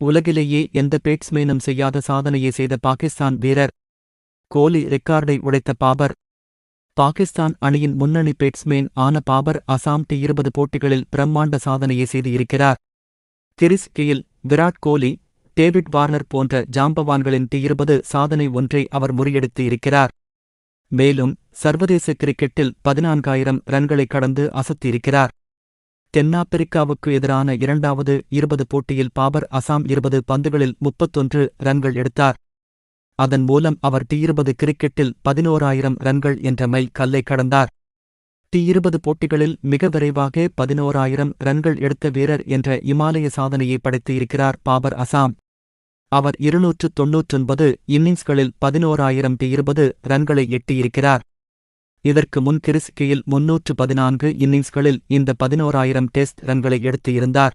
உலகிலேயே எந்த பேட்ஸ்மேனும் செய்யாத சாதனையை செய்த பாகிஸ்தான் வீரர். கோலி ரெக்கார்டை உடைத்த பாபர். பாகிஸ்தான் அணியின் முன்னணி பேட்ஸ்மேன் ஆன பாபர் அசாம் டி இருபது போட்டிகளில் பிரம்மாண்ட சாதனையை செய்து இருக்கிறார். Gayle Virat Kohli David Warner போன்ற ஜாம்பவான்களின் டி இருபது சாதனை ஒன்றை அவர் முறியடித்து இருக்கிறார். மேலும் சர்வதேச கிரிக்கெட்டில் பதினான்காயிரம் ரன்களை கடந்து அசத்தியிருக்கிறார். தென்னாப்பிரிக்காவுக்கு எதிரான இரண்டாவது இருபது போட்டியில் பாபர் அசாம் இருபது பந்துகளில் முப்பத்தொன்று ரன்கள் எடுத்தார். அதன் மூலம் அவர் டி இருபது கிரிக்கெட்டில் பதினோராயிரம் ரன்கள் என்ற மைல் கல்லை கடந்தார். டி இருபது போட்டிகளில் மிக விரைவாக பதினோராயிரம் ரன்கள் எடுத்த வீரர் என்ற இமாலய சாதனையை படைத்து இருக்கிறார் பாபர் அசாம். அவர் இருநூற்று தொன்னூற்றொன்பது இன்னிங்ஸ்களில் பதினோராயிரம் டி இருபது ரன்களை எட்டியிருக்கிறார். இதற்கு முன் கிறிஸ் முன்னூற்று பதினான்கு இன்னிங்ஸ்களில் இந்த பதினோராயிரம் டெஸ்ட் ரன்களை எடுத்து இருந்தார்.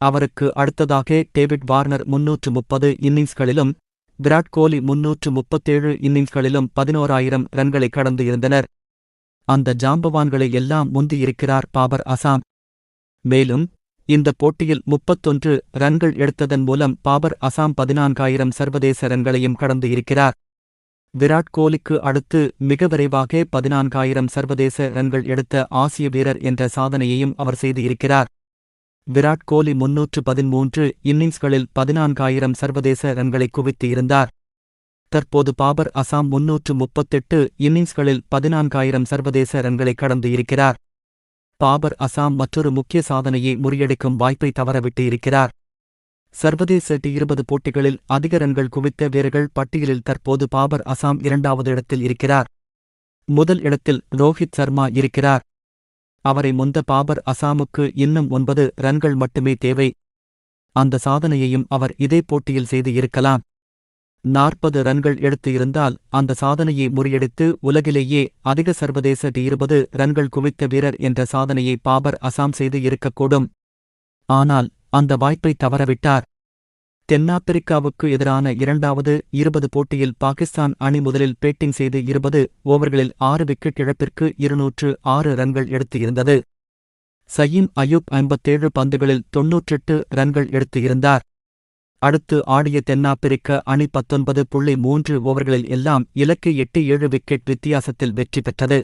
அவருக்கு அடுத்ததாக டேவிட் வார்னர் முன்னூற்று முப்பது இன்னிங்ஸ்களிலும் விராட் கோலி முன்னூற்று முப்பத்தேழு இன்னிங்ஸ்களிலும் பதினோராயிரம் ரன்களை கடந்து இருந்தனர். அந்த ஜாம்பவான்களை எல்லாம் முந்தியிருக்கிறார் பாபர் அசாம். மேலும் இந்த போட்டியில் முப்பத்தொன்று ரன்கள் எடுத்ததன் மூலம் பாபர் அசாம் பதினான்காயிரம் சர்வதேச ரன்களையும் கடந்து இருக்கிறார். விராட் கோலிக்கு அடுத்து மிக விரைவாக பதினான்காயிரம் சர்வதேச ரன்கள் எடுத்த ஆசிய வீரர் என்ற சாதனையையும் அவர் செய்து இருக்கிறார் விராட் கோலி முன்னூற்று பதிமூன்று இன்னிங்ஸ்களில் பதினான்காயிரம் சர்வதேச ரன்களை குவித்து இருந்தார் தற்போது பாபர் அசாம் முன்னூற்று முப்பத்தெட்டு இன்னிங்ஸ்களில் பதினான்காயிரம் சர்வதேச ரன்களை கடந்து இருக்கிறார் பாபர் அசாம் மற்றொரு முக்கிய சாதனையை முறியடிக்கும் வாய்ப்பை தவறவிட்டு இருக்கிறார் சர்வதேச டி இருபது போட்டிகளில் அதிக ரன்கள் குவித்த வீரர்கள் பட்டியலில் தற்போது பாபர் அசாம் இரண்டாவது இடத்தில் இருக்கிறார். முதல் இடத்தில் ரோஹித் சர்மா இருக்கிறார். அவரை முந்த பாபர் அசாமுக்கு இன்னும் ஒன்பது ரன்கள் மட்டுமே தேவை. அந்த சாதனையையும் அவர் இதே போட்டியில் செய்து இருக்கலாம். நாற்பது ரன்கள் எடுத்து இருந்தால் அந்த சாதனையை முறியடித்து உலகிலேயே அதிக சர்வதேச டி இருபது ரன்கள் குவித்த வீரர் என்ற சாதனையை பாபர் அசாம் செய்து இருக்கக்கூடும். ஆனால் அந்த வாய்ப்பை தவறவிட்டார். தென்னாப்பிரிக்காவுக்கு எதிரான இரண்டாவது இருபது போட்டியில் பாகிஸ்தான் அணி முதலில் பேட்டிங் செய்து இருபது ஓவர்களில் ஆறு விக்கெட் இழப்பிற்கு இருநூற்று ஆறு ரன்கள் எடுத்து இருந்தது சயீம் அயூப் ஐம்பத்தேழு பந்துகளில் தொன்னூற்றெட்டு ரன்கள் எடுத்து இருந்தார் அடுத்து ஆடிய தென்னாப்பிரிக்க அணி பத்தொன்பது புள்ளி மூன்று ஓவர்களில் எல்லாம் இலக்கு எட்டு ஏழு விக்கெட் வித்தியாசத்தில் வெற்றி பெற்றது.